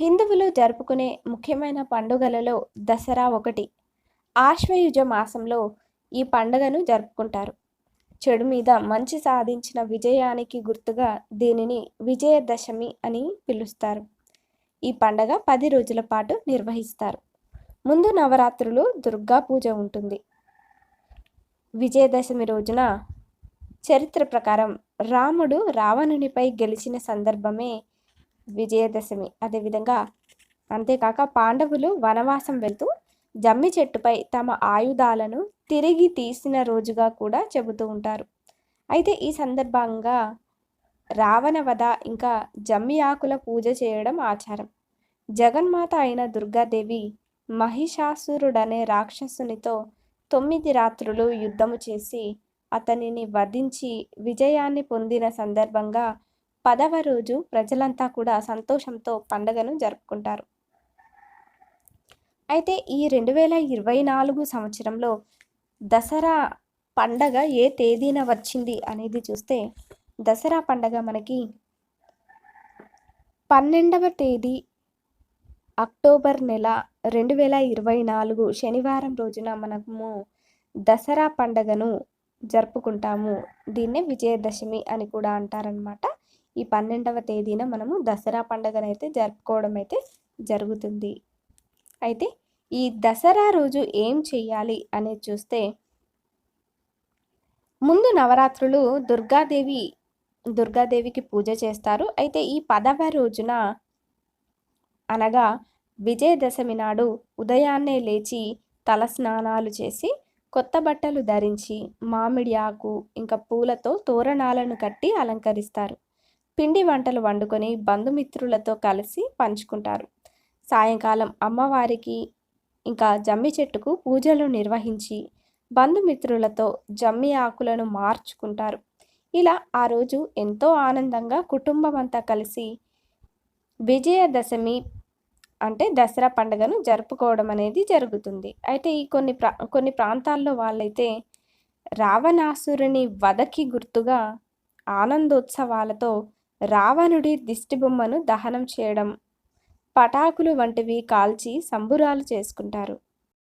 హిందువులు జరుపుకునే ముఖ్యమైన పండుగలలో దసరా ఒకటి. ఆశ్వయుజ మాసంలో ఈ పండుగను జరుపుకుంటారు. చెడు మీద మంచి సాధించిన విజయానికి గుర్తుగా దీనిని విజయదశమి అని పిలుస్తారు. ఈ పండగ పది రోజుల పాటు నిర్వహిస్తారు. ముందు నవరాత్రులు దుర్గా పూజ ఉంటుంది. విజయదశమి రోజున చరిత్ర ప్రకారం రాముడు రావణునిపై గెలిచిన సందర్భమే విజయదశమి. అదేవిధంగా అంతేకాక పాండవులు వనవాసం వెళ్తూ జమ్మి చెట్టుపై తమ ఆయుధాలను తిరిగి తీసిన రోజుగా కూడా చెబుతూ ఉంటారు. అయితే ఈ సందర్భంగా రావణ వధ ఇంకా జమ్మి ఆకుల పూజ చేయడం ఆచారం. జగన్మాత అయిన దుర్గాదేవి మహిషాసురుడనే రాక్షసునితో తొమ్మిది రాత్రులు యుద్ధము చేసి అతనిని వధించి విజయాన్ని పొందిన సందర్భంగా పదవ రోజు ప్రజలంతా కూడా సంతోషంతో పండగను జరుపుకుంటారు. అయితే ఈ రెండు వేల ఇరవై నాలుగు సంవత్సరంలో దసరా పండగ ఏ తేదీన వచ్చింది అనేది చూస్తే దసరా పండగ మనకి పన్నెండవ తేదీ అక్టోబర్ నెల రెండు వేల ఇరవై నాలుగు శనివారం రోజున మనము దసరా పండగను జరుపుకుంటాము. దీన్నే విజయదశమి అని కూడా అంటారనమాట ఈ పన్నెండవ తేదీన మనము దసరా పండుగనైతే జరుపుకోవడం అయితే జరుగుతుంది. అయితే ఈ దసరా రోజు ఏం చేయాలి అనేది చూస్తే ముందు నవరాత్రులు దుర్గాదేవి దుర్గాదేవికి పూజ చేస్తారు. అయితే ఈ పదవ రోజున అనగా విజయదశమి నాడు ఉదయాన్నే లేచి తల స్నానాలు చేసి కొత్త బట్టలు ధరించి మామిడి ఆకు ఇంకా పూలతో తోరణాలను కట్టి అలంకరిస్తారు. పిండి వంటలు వండుకొని బంధుమిత్రులతో కలిసి పంచుకుంటారు. సాయంకాలం అమ్మవారికి ఇంకా జమ్మి చెట్టుకు పూజలు నిర్వహించి బంధుమిత్రులతో జమ్మి ఆకులను మార్చుకుంటారు. ఇలా ఆ రోజు ఎంతో ఆనందంగా కుటుంబం అంతా కలిసి విజయదశమి అంటే దసరా పండుగను జరుపుకోవడం అనేది జరుగుతుంది. అయితే ఈ కొన్ని ప్రా కొన్ని ప్రాంతాల్లో వాళ్ళైతే రావణాసురుని వధకి గుర్తుగా ఆనందోత్సవాలతో రావణుడి దిష్టిబొమ్మను దహనం చేయడం పటాకులు వంటివి కాల్చి సంబురాలు చేసుకుంటారు.